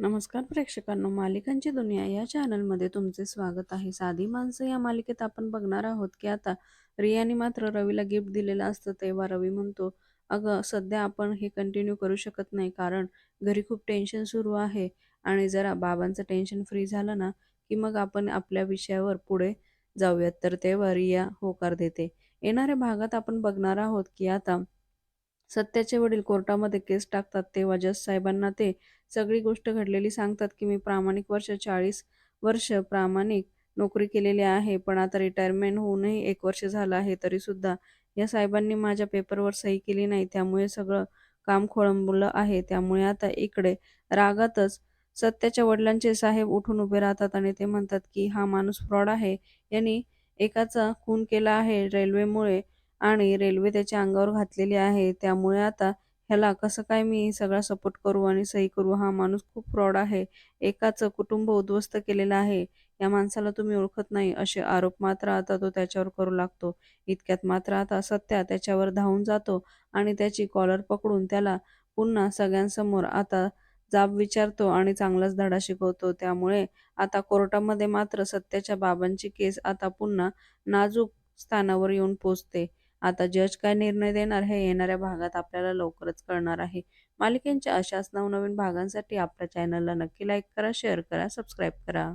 नमस्कार प्रेक्षकांनो मालिकांची दुनिया या चॅनलमध्ये तुमचे स्वागत आहे. साधी माणसं या मालिकेत आपण बघणार आहोत की आता रियाने मात्र रवीला गिफ्ट दिलेलं असतं तेव्हा रवी म्हणतो अगं सध्या आपण हे कंटिन्यू करू शकत नाही कारण घरी खूप टेन्शन सुरू आहे आणि जरा बाबांचं टेन्शन फ्री झालं ना की मग आपण आपल्या विषयावर पुढे जाऊयात. तर तेव्हा रिया होकार देते. येणाऱ्या भागात आपण बघणार आहोत की आता सत्याचे वडील कोर्टामध्ये केस टाकतात तेव्हा जज साहेबांना ते सगळी गोष्ट घडलेली सांगतात की मी प्रामाणिक वर्ष चाळीस वर्ष प्रामाणिक नोकरी केलेली आहे पण आता रिटायरमेंट होऊनही एक वर्ष झालं आहे तरी सुद्धा या साहेबांनी माझ्या पेपरवर सही केली नाही. त्यामुळे सगळं काम खोळंबलं आहे. त्यामुळे आता इकडे रागातच सत्याच्या वडिलांचे साहेब उठून उभे राहतात आणि ते म्हणतात की हा माणूस फ्रॉड आहे. यांनी एकाचा खून केला आहे. रेल्वेमुळे आणि रेल्वे त्याच्या अंगावर घातलेली आहे. त्यामुळे आता ह्याला कसं काय मी सगळा सपोर्ट करू आणि सही करू हा माणूस खूप फ्रॉड आहे. एकाचं कुटुंब उद्ध्वस्त केलेलं आहे. या माणसाला तुम्ही ओळखत नाही असे आरोप मात्र आता तो त्याच्यावर करू लागतो. इतक्यात मात्र आता सत्या त्याच्यावर धावून जातो आणि त्याची कॉलर पकडून त्याला पुन्हा सगळ्यांसमोर आता जाब विचारतो आणि चांगलाच धडा शिकवतो. त्यामुळे आता कोर्टामध्ये मात्र सत्याच्या बाबांची केस आता पुन्हा नाजूक स्थानावर येऊन पोचते. आता जज काय निर्णय देणार हे येणाऱ्या भागात आपल्याला लवकरच कळणार आहे. मालिकेंच्या अशाच नवनवीन भागांसाठी आपल्या चॅनलला नक्की लाईक करा शेअर करा सबस्क्राईब करा.